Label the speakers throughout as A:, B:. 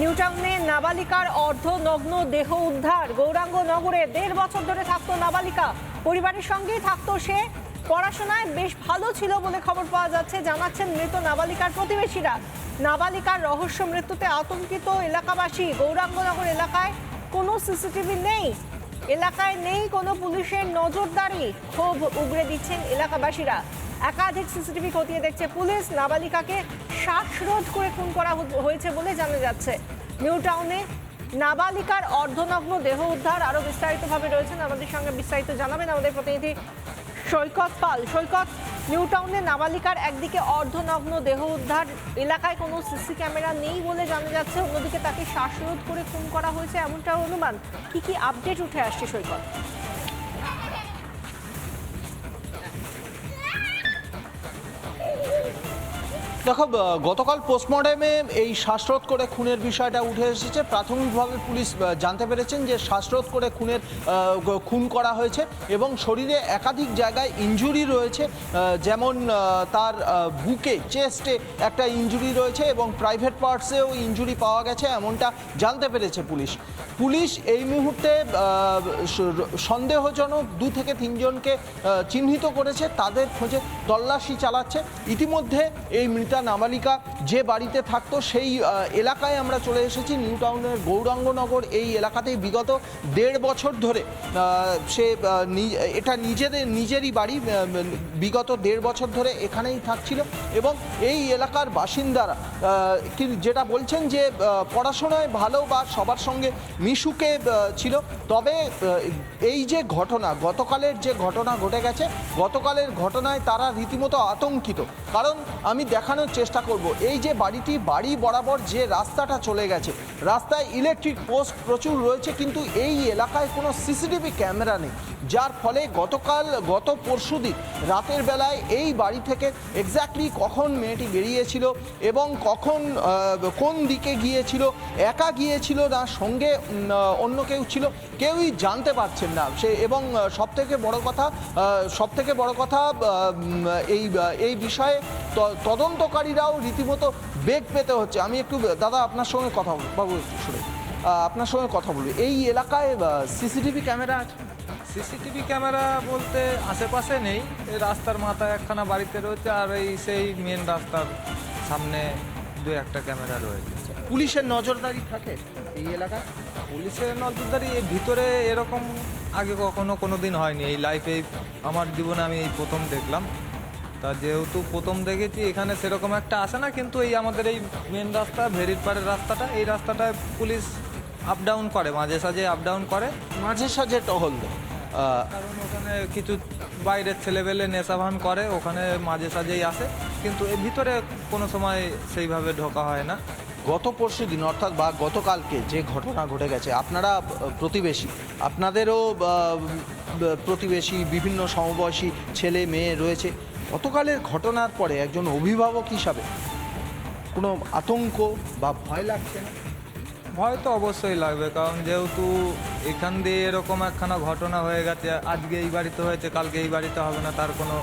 A: নিউটাউনে নাবালিকার অর্ধনগ্ন দেহ উদ্ধার। গৌরাঙ্গ নগরে দেড় বছর ধরে থাকতো নাবালিকা। পরিবারের সঙ্গেই থাকতো সে। পড়াশোনায় বেশ ভালো ছিল বলে খবর পাওয়া যাচ্ছে, জানাচ্ছেন মৃত নাবালিকার প্রতিবেশীরা। নাবালিকার রহস্য মৃত্যুতে আতঙ্কিত এলাকাবাসী। গৌরাঙ্গনগর এলাকায় কোনো সিসিটিভি নেই। এলাকায় নেই কোনো পুলিশের নজরদারি। ক্ষোভ উগরে দিচ্ছেন এলাকাবাসীরা। একাধিক সিসিটিভি খতিয়ে দেখছে পুলিশ। নাবালিকাকে শ্বাসরোধ করে খুন করা হয়েছে বলে জানা যাচ্ছে। নিউ টাউনে নাবালিকার অর্ধনগ্ন দেহ উদ্ধার আরও বিস্তারিতভাবে রয়েছেন আমাদের সঙ্গে বিস্তারিত জানাবেন আমাদের প্রতিনিধি সৈকত পাল। সৈকত, নিউ টাউনে নাবালিকার একদিকে অর্ধনগ্ন দেহ উদ্ধার, এলাকায় কোনো সিসি ক্যামেরা নেই বলে জানা যাচ্ছে, অন্যদিকে তাকে শ্বাসরোধ করে খুন করা হয়েছে এমনটা অনুমান। কি কি আপডেট উঠে আসছে সৈকত?
B: দেখো গতকাল পোস্টমর্টেমে এই শ্বাসরোধ করে খুনের বিষয়টা উঠে এসেছে। প্রাথমিকভাবে পুলিশ জানতে পেরেছেন যে শ্বাসরোধ করে খুনের খুন করা হয়েছে এবং শরীরে একাধিক জায়গায় ইনজুরি রয়েছে। যেমন তার বুকে চেস্টে একটা ইনজুরি রয়েছে এবং প্রাইভেট পার্টসেও ইনজুরি পাওয়া গেছে, এমনটা জানতে পেরেছে পুলিশ। পুলিশ এই মুহূর্তে সন্দেহজনক দু থেকে তিনজনকে চিহ্নিত করেছে, তাদের খোঁজে তল্লাশি চালাচ্ছে। ইতিমধ্যে এই মৃতা নাবালিকা যে বাড়িতে থাকতো, সেই এলাকায় আমরা চলে এসেছি। নিউ টাউনের গৌরাঙ্গনগর এই এলাকাতেই বিগত দেড় বছর ধরে সে এটা নিজেদের, নিজেরই বাড়ি বিগত দেড় বছর ধরে এখানেই থাকছিল এবং এই এলাকার বাসিন্দারা যেটা বলছেন যে পড়াশোনায় ভালো বা সবার সঙ্গে মিশুকে ছিল। তবে এই যে ঘটনা, গতকালের যে ঘটনা ঘটে গেছে, গতকালের ঘটনায় তারা রীতিমতো আতঙ্কিত। কারণ আমি দেখানোর চেষ্টা করব, এই যে বাড়িটি বাড়ি বরাবর যে রাস্তাটা চলে গেছে, রাস্তায় ইলেকট্রিক পোস্ট প্রচুর রয়েছে, কিন্তু এই এলাকায় কোনো সিসিটিভি ক্যামেরা নেই। যার ফলে গতকাল, গত পরশুদিন রাতের বেলায় এই বাড়ি থেকে এক্স্যাক্টলি কখন মেয়েটি বেরিয়েছিল এবং কখন কোন দিকে গিয়েছিল, একা গিয়েছিল না, সঙ্গে অন্য কেউ ছিল, কেউই জানতে পারছেন না। সে এবং সব থেকে বড় কথা সব থেকে বড় কথা এই এই বিষয়ে তদন্তকারীরাও রীতিমতো বেগ পেতে হচ্ছে। আমি একটু, দাদা, আপনার সঙ্গে কথা বলব, বাবু একটু আপনার সঙ্গে কথা বলব। এই এলাকায় সিসিটিভি ক্যামেরা আছে?
C: সিসিটিভি ক্যামেরা বলতে আশেপাশে নেই এই রাস্তার মাথায় একখানা বাড়িতে রয়েছে আর এই সেই মেন রাস্তার সামনে দু একটা ক্যামেরা রয়েছে।
B: পুলিশের নজরদারি থাকে এই এলাকা
C: পুলিশের নজরদারি এর ভিতরে এরকম আগে কখনো কোনো দিন হয়নি। এই লাইফে আমার জীবনে আমি এই প্রথম দেখলাম। তা যেহেতু প্রথম দেখেছি এখানে সেরকম একটা আসে না কিন্তু এই আমাদের এই মেন রাস্তা ভেরির পাড়ের রাস্তাটা এই রাস্তাটায় পুলিশ আপ ডাউন করে মাঝে সাঝে আপ ডাউন করে।
B: মাঝে সাঝে টহল দেয়।
C: কারণ ওখানে কিছু বাইরের ছেলেবেলে নেশাভান করে, ওখানে মাঝে সাঝেই আসে। কিন্তু এর ভিতরে কোনো সময় সেইভাবে ঢোকা হয় না।
B: গত পরশু দিন, অর্থাৎ বা গতকালকে যে ঘটনা ঘটে গেছে, আপনারা প্রতিবেশী, আপনাদেরও প্রতিবেশী, বিভিন্ন সমবয়সী ছেলে মেয়ে রয়েছে। গতকালের ঘটনার পরে একজন অভিভাবক হিসাবে কোনো আতঙ্ক বা ভয় লাগছে না?
C: ভয় তো অবশ্যই লাগবে, কারণ যেহেতু এখান দিয়ে এরকম একখানা ঘটনা হয়ে গেছে, আজকে এই বাড়িতে হয়েছে, কালকে এই বাড়িতে হবে না, তার কোনো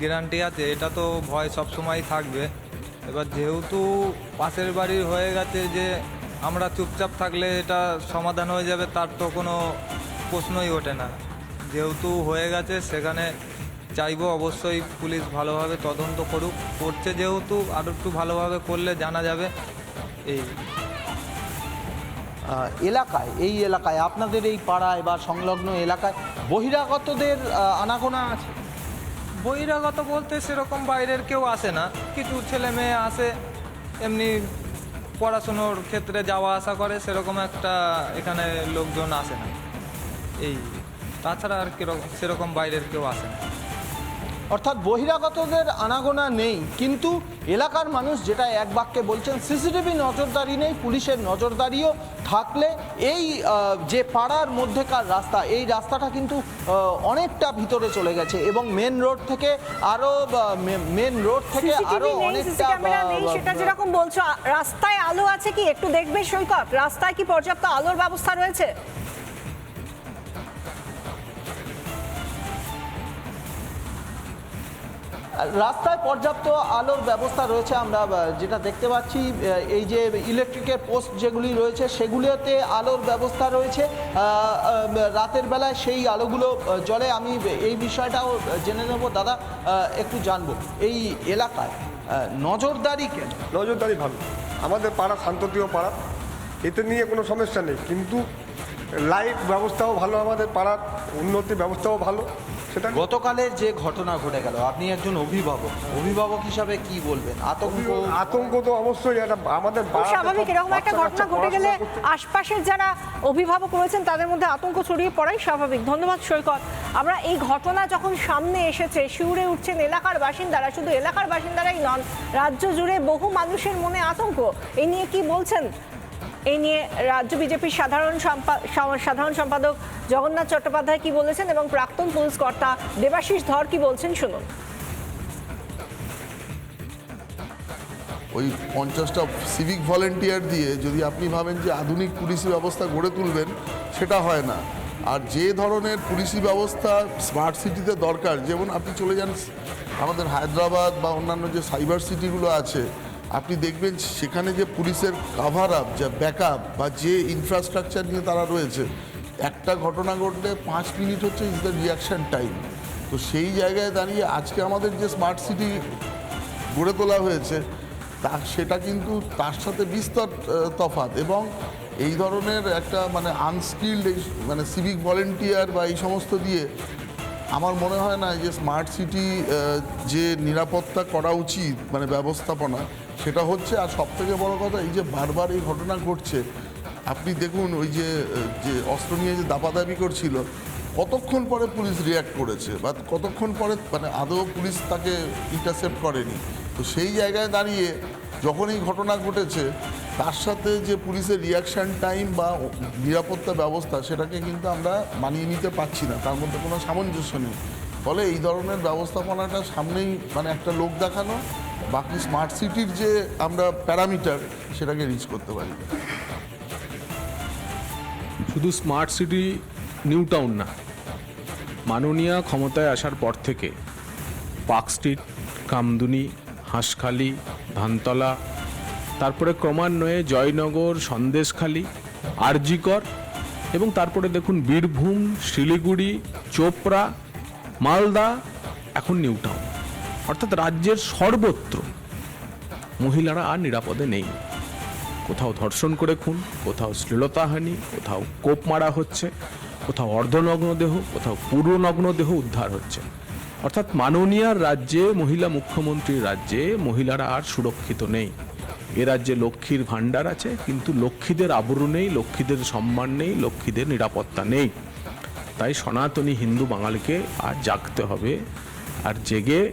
C: গ্যারান্টি আছে, এটা তো ভয় সবসময় থাকবে। এবার যেহেতু পাশের বাড়ির হয়ে গেছে যে আমরা চুপচাপ থাকলে এটা সমাধান হয়ে যাবে, তার তো কোনো প্রশ্নই ওঠে না। যেহেতু হয়ে গেছে, সেখানে চাইব অবশ্যই পুলিশ ভালোভাবে তদন্ত করুক, করছে যেহেতু আরও একটু ভালোভাবে করলে জানা যাবে, এই।
B: এলাকায়, এই এলাকায়, আপনাদের এই পাড়ায় বা সংলগ্ন এলাকায় বহিরাগতদের আনাগোনা আছে?
C: বহিরাগত বলতে সেরকম বাইরের কেউ আসে না। কিছু ছেলে মেয়ে আসে, এমনি পড়াশুনোর ক্ষেত্রে যাওয়া আসা করে, সেরকম একটা এখানে লোকজন আসে না। এই, তাছাড়া আর কীরকম, সেরকম বাইরের কেউ আসে না।
B: অর্থাৎ বহিরাগতদের আনাগোনা নেই কিন্তু এলাকার মানুষ যেটা এক বাক্যে বলছেন সিসিটিভি নজরদারি নেই পুলিশের নজরদারিও থাকলে এই যে পাড়ার মধ্যেকার রাস্তা এই রাস্তাটা কিন্তু অনেকটা ভিতরে চলে গেছে এবং মেন রোড থেকে আরও মেন রোড থেকে
A: আরও
B: অনেকটা
A: সেটা যেরকম বলছো রাস্তায় আলো আছে কি? একটু দেখবে সৈকত রাস্তায় কি পর্যাপ্ত আলোর ব্যবস্থা রয়েছে?
B: রাস্তায় পর্যাপ্ত আলোর ব্যবস্থা রয়েছে আমরা যেটা দেখতে পাচ্ছি এই যে ইলেকট্রিকের পোস্ট যেগুলি রয়েছে, সেগুলিতে আলোর ব্যবস্থা রয়েছে। রাতের বেলায় সেই আলোগুলো জ্বলে আমি এই বিষয়টাও জেনে নেব। দাদা একটু জানব, এই এলাকায় নজরদারি কেন?
D: নজরদারি ভালো। আমাদের পাড়া শান্তপ্রিয় পাড়া, এতে নিয়ে কোনো সমস্যা নেই। কিন্তু লাইট ব্যবস্থাও ভালো, আমাদের পাড়ার উন্নতি ব্যবস্থাও ভালো। সেটা
B: গতকালের যে ঘটনা ঘটে গেল আপনি একজন অভিভাবক। অভিভাবক হিসাবে কি বলবেন? আতঙ্ক?
D: আতঙ্ক তো অবশ্যই একটা আমাদের
A: স্বাভাবিক এরকম একটা ঘটনা ঘটে গেলে আশপাশের যারা অভিভাবক রয়েছেন তাদের মধ্যে আতঙ্ক ছড়িয়ে পড়াই স্বাভাবিক। ধন্যবাদ সৈকত। আমরা এই ঘটনা যখন সামনে এসেছে শিউরে উঠছেন এলাকার বাসিন্দারা শুধু এলাকার বাসিন্দারাই নন রাজ্য জুড়ে বহু মানুষের মনে আতঙ্ক। এই নিয়ে কি বলছেন এই নিয়ে রাজ্য বিজেপির সাধারণ সাধারণ সম্পাদক জগন্নাথ চট্টোপাধ্যায় কি বলেছেন এবং প্রাক্তন পুলিশ কর্তা দেবাশিস ধর কি বলছেন শুনুন।
E: ওই পঞ্চাশটা সিভিক ভলেন্টিয়ার দিয়ে যদি আপনি ভাবেন যে আধুনিক পুলিশি ব্যবস্থা গড়ে তুলবেন, সেটা হয় না। আর যে ধরনের পুলিশি ব্যবস্থা স্মার্ট সিটিতে দরকার, যেমন আপনি চলে যান আমাদের হায়দ্রাবাদ বা অন্যান্য যে সাইবার সিটিগুলো আছে আপনি দেখবেন সেখানে যে পুলিশের কাভার আপ যা ব্যাকআপ বা যে ইনফ্রাস্ট্রাকচার নিয়ে তারা রয়েছে, একটা ঘটনা ঘটলে পাঁচ মিনিট হচ্ছে ইজ দ্য রিয়াকশন টাইম তো সেই জায়গায় দাঁড়িয়ে আজকে আমাদের যে স্মার্ট সিটি গড়ে তোলা হয়েছে, তা সেটা কিন্তু তার সাথে বিস্তর তফাৎ এবং এই ধরনের একটা মানে আনস্কিল্ড এই মানে সিভিক ভলেন্টিয়ার বা এই সমস্ত দিয়ে আমার মনে হয় না যে স্মার্ট সিটি যে নিরাপত্তা করা উচিত মানে ব্যবস্থাপনা সেটা হচ্ছে, আর সব থেকে বড় কথা, এই যে বারবার এই ঘটনা ঘটছে, আপনি দেখুন ওই যে যে অস্ত্র নিয়ে যে দাপাদাপি করছিল, কতক্ষণ পরে পুলিশ রিয়াক্ট করেছে? বা কতক্ষণ পরে মানে আদৌ পুলিশ তাকে ইন্টারসেপ্ট করেনি? তো সেই জায়গায় দাঁড়িয়ে যখন এই ঘটনা ঘটেছে, তার সাথে যে পুলিশের রিয়াকশন টাইম বা নিরাপত্তা ব্যবস্থা, সেটাকে কিন্তু আমরা মানিয়ে নিতে পারছি না। তার মধ্যে কোনো সামঞ্জস্য নেই। ফলে এই ধরনের ব্যবস্থাপনাটা সামনেই মানে একটা লোক দেখানো বাকি স্মার্ট সিটির যে আমরা প্যারামিটার, সেটাকে রিচ করতে পারি।
F: শুধু স্মার্ট সিটি নিউ টাউন না, মাননীয়া ক্ষমতায় আসার পর থেকে পার্ক স্ট্রিট, কামদুনি, হাঁসখালি, ধানতলা, তারপরে ক্রমান্বয়ে জয়নগর, সন্দেশখালি, আরজিকর এবং তারপরে দেখুন বীরভূম, শিলিগুড়ি, চোপড়া, মালদা, এখন নিউ টাউন অর্থাৎ রাজ্যের সর্বত্র। মহিলারা আর নিরাপদে নেই। কোথাও ধর্ষণ করে খুন, কোথাও শ্লীলতাহানি কোথাও কোপ মারা হচ্ছে, কোথাও অর্ধনগ্ন দেহ, কোথাও পুরনগ্ন দেহ উদ্ধার হচ্ছে। অর্থাৎ মাননীয়ার রাজ্যে, মহিলা মুখ্যমন্ত্রীর রাজ্যে মহিলারা আর সুরক্ষিত নেই। এ রাজ্যে লক্ষ্মীর ভাণ্ডার আছে, কিন্তু লক্ষ্মীদের আবরু নেই, লক্ষ্মীদের সম্মান নেই, লক্ষ্মীদের নিরাপত্তা নেই। তাই সনাতনী হিন্দু বাঙালিকে আর জাগতে হবে, আর জেগে